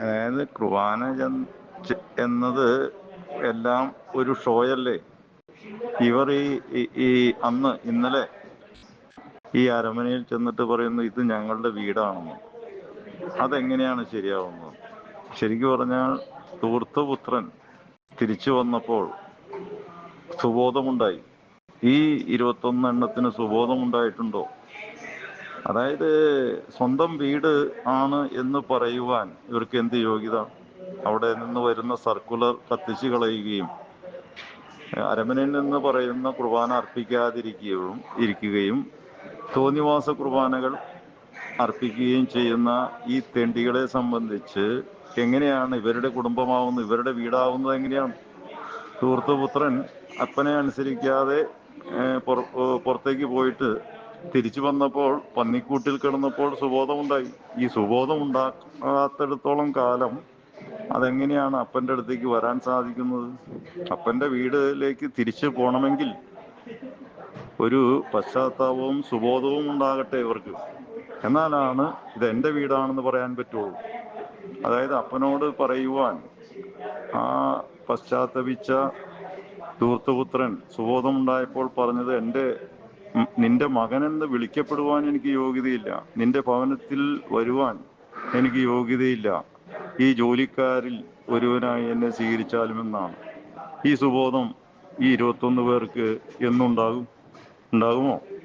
അതായത് കുർബാന എന്നത് എല്ലാം ഒരു ഷോയല്ലേ? ഇവർ ഈ ഈ- അന്ന് ഇന്നലെ ഈ അരമനയിൽ ചെന്നിട്ട് പറയുന്നു ഇത് ഞങ്ങളുടെ വീടാണെന്ന്. അതെങ്ങനെയാണ് ശരിയാവുന്നത്? ശരിക്കും പറഞ്ഞാൽ ധൂർത്തപുത്രൻ തിരിച്ചു വന്നപ്പോൾ സുബോധമുണ്ടായി. ഈ ഇരുപത്തൊന്ന് എണ്ണത്തിന് സുബോധമുണ്ടായിട്ടുണ്ടോ? അതായത് സ്വന്തം വീട് ആണ് എന്ന് പറയുവാൻ ഇവർക്ക് എന്ത് യോഗ്യത? അവിടെ നിന്ന് വരുന്ന സർക്കുലർ കത്തിച്ചു കളയുകയും അരമനയിൽ നിന്ന് പറയുന്ന കുർബാന അർപ്പിക്കാതിരിക്കുകയും ഇരിക്കുകയും തോന്നിവാസ കുർബാനകൾ അർപ്പിക്കുകയും ചെയ്യുന്ന ഈ തെണ്ടികളെ സംബന്ധിച്ച് എങ്ങനെയാണ് ഇവരുടെ കുടുംബമാവുന്നത് ഇവരുടെ വീടാവുന്നത് എങ്ങനെയാണ്? സുഹൃത്തുപുത്രൻ അപ്പനെ അനുസരിക്കാതെ പുറത്തേക്ക് പോയിട്ട് തിരിച്ചു വന്നപ്പോൾ പന്നിക്കൂട്ടിൽ കിടന്നപ്പോൾ സുബോധമുണ്ടായി. ഈ സുബോധം ഉണ്ടാകാത്തിടത്തോളം കാലം അതെങ്ങനെയാണ് അപ്പന്റെ അടുത്തേക്ക് വരാൻ സാധിക്കുന്നത്? അപ്പന്റെ വീടിലേക്ക് തിരിച്ചു പോകണമെങ്കിൽ ഒരു പശ്ചാത്താപവും സുബോധവും ഉണ്ടാകട്ടെ ഇവർക്ക്. എന്നാലാണ് ഇത് എന്റെ വീടാണെന്ന് പറയാൻ പറ്റുള്ളൂ. അതായത് അപ്പനോട് പറയുവാൻ ആ പശ്ചാത്തപിച്ച ധൂർത്തപുത്രൻ സുബോധമുണ്ടായപ്പോൾ പറഞ്ഞത് എന്റെ നിന്റെ മകനെന്ന് വിളിക്കപ്പെടുവാൻ എനിക്ക് യോഗ്യതയില്ല. നിന്റെ ഭവനത്തിൽ വരുവാൻ എനിക്ക് യോഗ്യതയില്ല. ഈ ജോലിക്കാരിൽ ഒരുവനായി എന്നെ സ്വീകരിച്ചാലും എന്നാണ്. ഈ സുബോധം ഈ ഇരുപത്തൊന്ന് പേർക്ക് എന്നുണ്ടാകും? ഉണ്ടാകുമോ?